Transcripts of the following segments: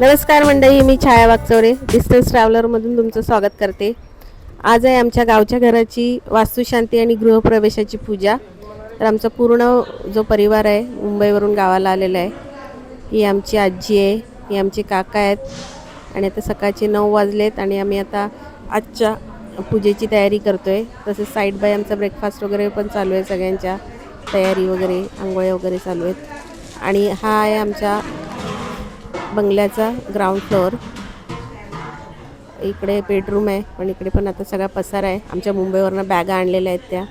नमस्कार मंडळी मी छाया वागचौरे डिस्टन्स ट्रॅव्हलरमधून तुमचं स्वागत करते. आज आहे आमच्या गावच्या घराची वास्तुशांती आणि गृहप्रवेशाची पूजा. तर आमचा पूर्ण जो परिवार आहे मुंबईवरून गावाला आलेला आहे ही आमची आजी आहे ही आमचे काका आहेत. आणि आता सकाळचे नऊ वाजलेत आणि आम्ही आता आजच्या पूजेची तयारी करतो आहे तसेच साईड बाय आमचा ब्रेकफास्ट वगैरे पण चालू आहे सगळ्यांच्या. तयारी वगैरे आंघोळ्या वगैरे चालू आहेत. आणि हा आहे आमच्या बंगल्याचा ग्राउंड फ्लोअर इकडे बेडरूम आहे पण इकडे पण आता सगळा पसार आहे. आमच्या मुंबईवरनं बॅगा आणलेल्या आहेत त्या.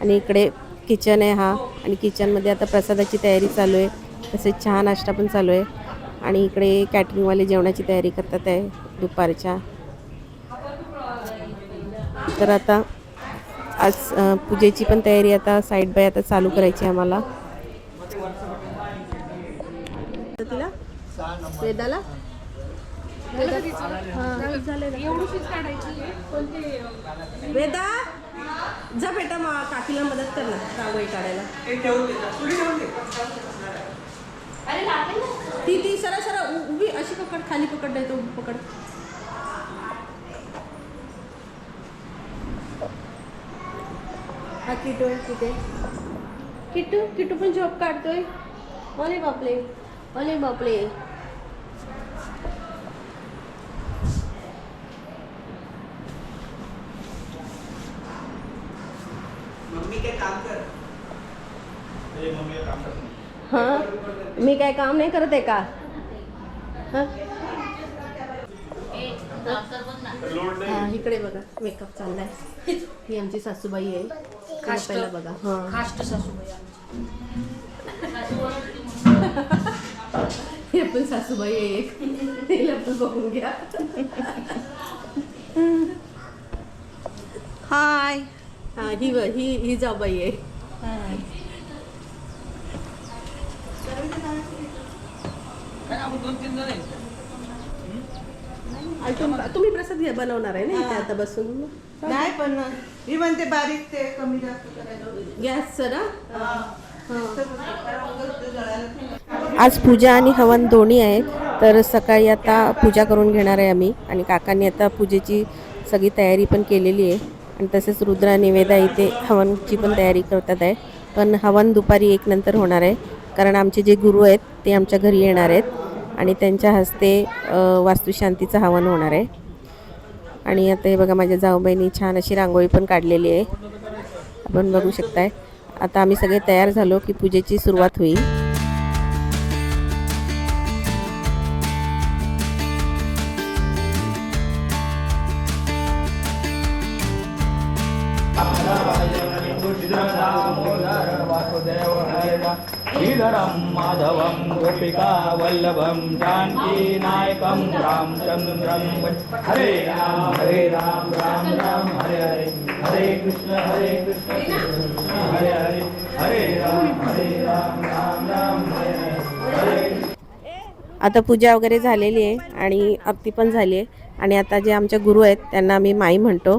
आणि इकडे किचन आहे हा. आणि किचनमध्ये आता प्रसादाची तयारी चालू आहे. तसेच चहा नाश्ता पण चालू आहे. आणि इकडे कॅटरिंगवाले जेवणाची तयारी करतात आहे दुपारच्या. तर आता आज पूजेची पण तयारी आता साईड बाय आता चालू करायची आहे आम्हाला. वेदाला? वेदा जा बेटा मा काकीला मदत कर ना रांगोळी काढायला. ती ती सरा सरा उ- उभी अशी पकड खाली पकड नाही तो पकड. हा किटू आहे तिथे. किट्टू किट्टू पण जॉब काढतोय. अरे बापले अरे बापले मम्मी के काम कर हां? मी काय काम नाही करत आहे का? हां? हा इकडे बघा मेकअप चाललाय. ही आमची सासूबाई आहे. पहिला बघा. हां. हे पण सासूबाई आहे एक. तिला पण बघून घ्या. हाय हा ही ही ही जाबाई आहे. आणि तुम- तुम्ही प्रसाद घ्या बनवणार आहे ना इथे आता बसून? नाही पण मी म्हणते बारीक ते कमी जास्त करायला गॅस सरा आज पूजा आणि हवन दोन्ही आहेत तर सकाळी आता पूजा करून घेणार आहे आम्ही आणि काकांनी आता पूजेची सगळी तयारी पण केलेली आहे. आणि तसेच रुद्र निवेदा इथे हवनची पण तयारी करतात आहे. पण हवन दुपारी एक नंतर होणार आहे कारण आमचे जे गुरु आहेत ते आमच्या घरी येणार आहेत. आणि त्यांच्या हस्ते वास्तुशांतीचं हवन होणार आहे. आणि आता हे बघा माझ्या जाऊबाईंनी छान अशी रांगोळी पण काढलेली आहे. आपण बघू शकताय. आता आम्ही सगळे तयार झालो की पूजेची सुरुवात होईल. श्रीधरं माधवं गोपिका वल्लभं जानकीनायकं रामचन्द्रं हरे राम हरे राम राम राम हरे हरे हरे कृष्ण हरे कृष्ण कृष्ण हरे हरे हरे राम हरे राम राम राम हरे हरे हरे आता पूजा वगैरे झालेली आहे आणि आरती पण झाली आहे. आणि आता जे आमच्या गुरु आहेत त्यांना आम्ही माई म्हणतो.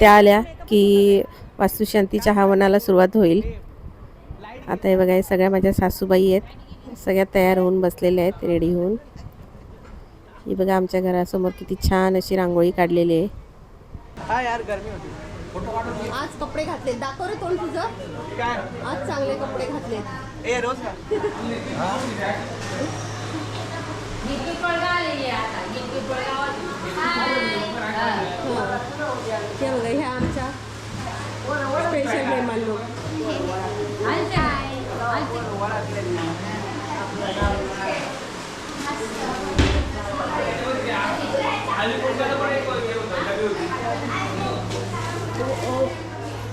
त्या आल्या की वास्तुशांतीच्या हवनाला सुरुवात होईल. आता हे बघा हे सगळ्या माझ्या सासूबाई आहेत. सगळ्या तयार होऊन बसलेल्या आहेत रेडी होऊन. ही बघा आमच्या घरासमोर किती छान अशी रांगोळी काढलेली आहे. हा यार गर्मी होती. आज कपडे घातले दाखव रे तोंड तुझं. काय? आज चांगले कपडे घातले हे बघा ह्या आमच्या स्पेशल मेहमान लोक.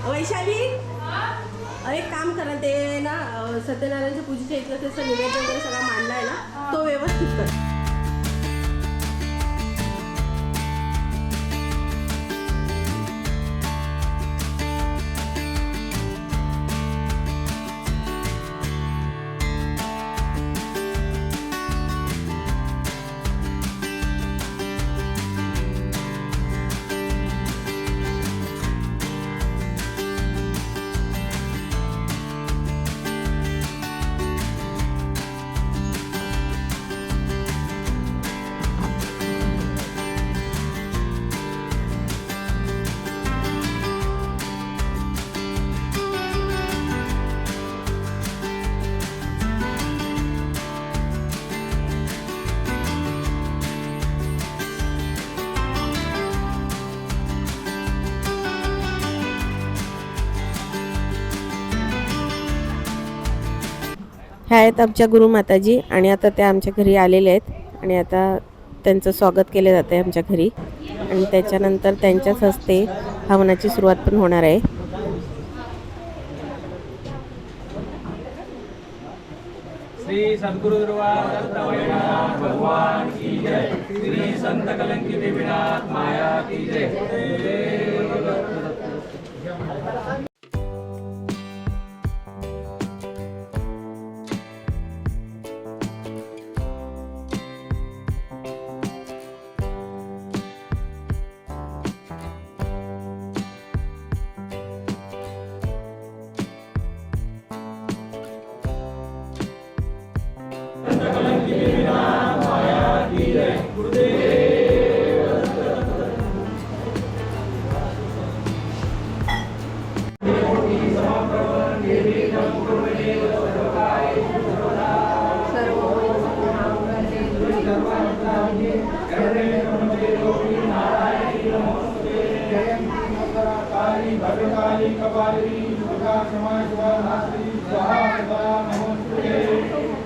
वैशाली? अरे एक काम करा ते ना सत्यनारायणच्या पूजेच्या इथलं त्याचं निवेदन वगैरे सगळा मांडला आहे ना तो व्यवस्थित कर. ह्या आहेत आमच्या गुरुमाताजी आणि आता त्या आमच्या घरी आलेल्या आहेत आणि आता त्यांचं स्वागत केलं जातं आहे आमच्या घरी. आणि त्याच्यानंतर त्यांच्याच हस्ते हवनाची सुरुवात पण होणार आहे. श्री सद्गुरु भगवान की जय. श्री संत कलंकी माया की जय. भद्रकाली कपाली दुर्गा क्षमा शिवा नास्त्री स्वाहा नमस्ते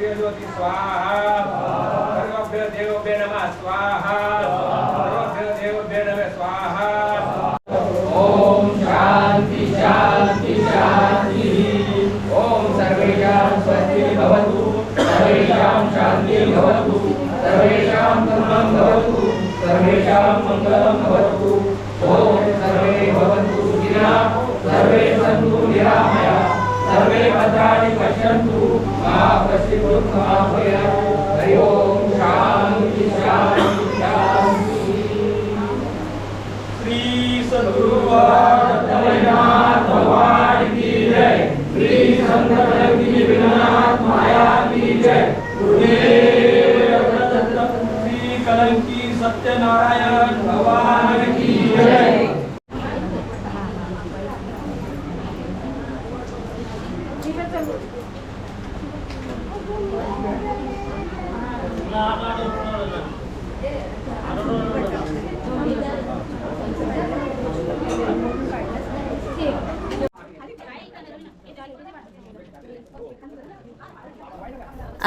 ज्योति स्वाहा सर्वभ्यो देवभ्यो नमः स्वाहा सर्वभ्यो नम नमः स्वाहा। ओम शांति शांति शांति ओम सर्वेषां स्वस्ति भवतु सर्वेषां शान्तिः भवतु सर्वेषां धर्मं भवतु सर्वेषां मङ्गलं भवतु। सत्यनारायण भगवान की जय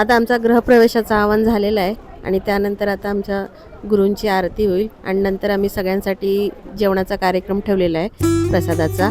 आता आमचा गृहप्रवेशाचं आवाहन झालेलं आहे आणि त्यानंतर आता आमच्या गुरूंची आरती होईल आणि नंतर आम्ही सगळ्यांसाठी जेवणाचा कार्यक्रम ठेवलेला आहे प्रसादाचा.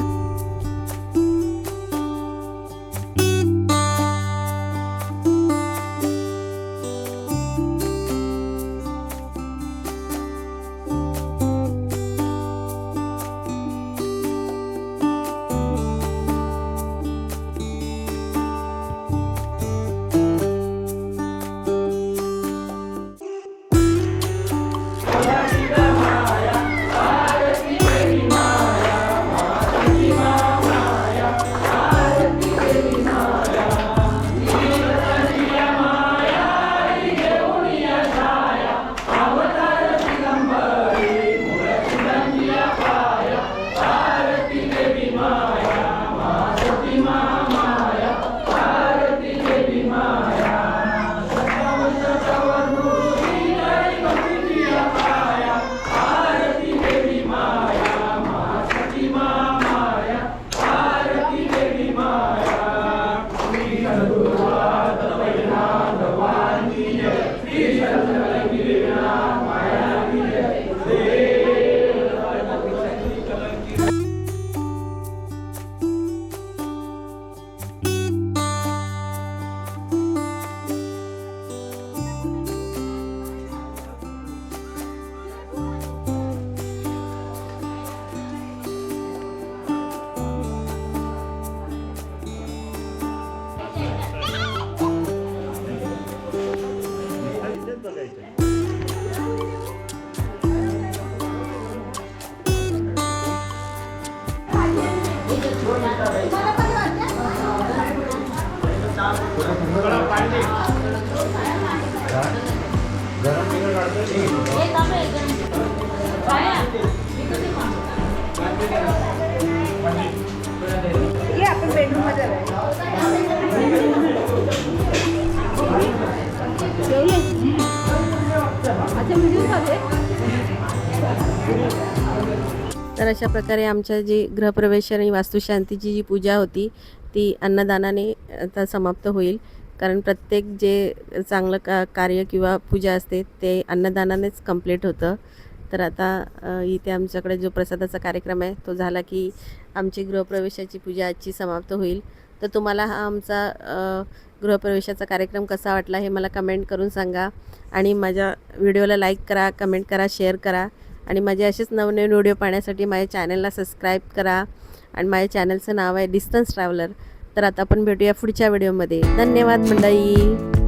तर अशा प्रकारे आमच्या जी गृहप्रवेश आणि वास्तुशांतीची जी पूजा होती ती अन्नदानाने आता समाप्त होईल. कारण प्रत्येक जे चांगलं का कार्य किंवा पूजा असते ते अन्नदानानेच कंप्लीट होतं. तर आता इथे आमच्याकडे जो प्रसादाचा कार्यक्रम आहे तो झाला की आमची गृहप्रवेशाची पूजा आजची समाप्त होईल. तर तुम्हाला हा आमचा गृहप्रवेशाचा कार्यक्रम कसा वाटला हे मला कमेंट करून सांगा. आणि माझ्या व्हिडिओला लाईक करा कमेंट करा शेअर करा. आणि माझे असेच नवनवीन व्हिडिओ पाहण्यासाठी माझ्या चॅनलला सबस्क्राईब करा. आणि माझ्या चॅनलचं नाव आहे डिस्टन्स ट्रॅव्हलर तर आता आपण भेटूया पुढच्या व्हिडिओमध्ये धन्यवाद मंडळी.